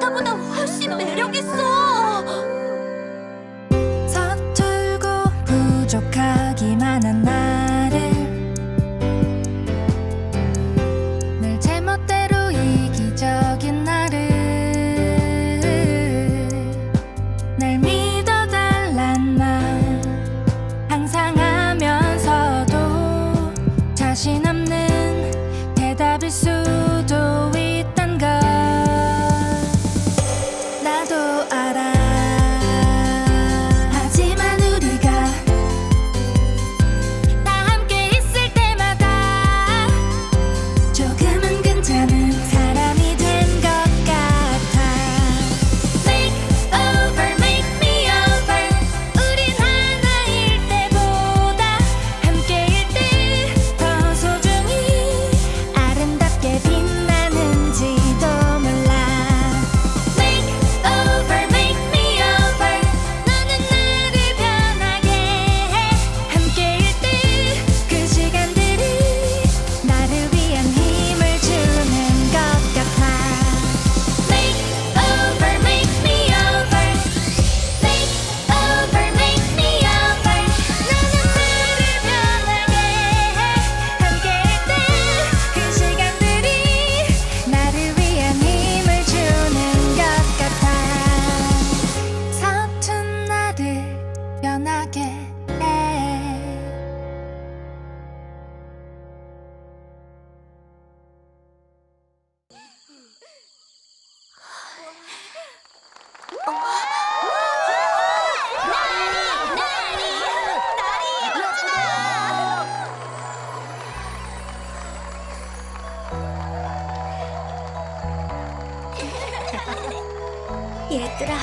아까보다 훨씬 매력있어 서툴고 부족하기만 한 나. 얘들아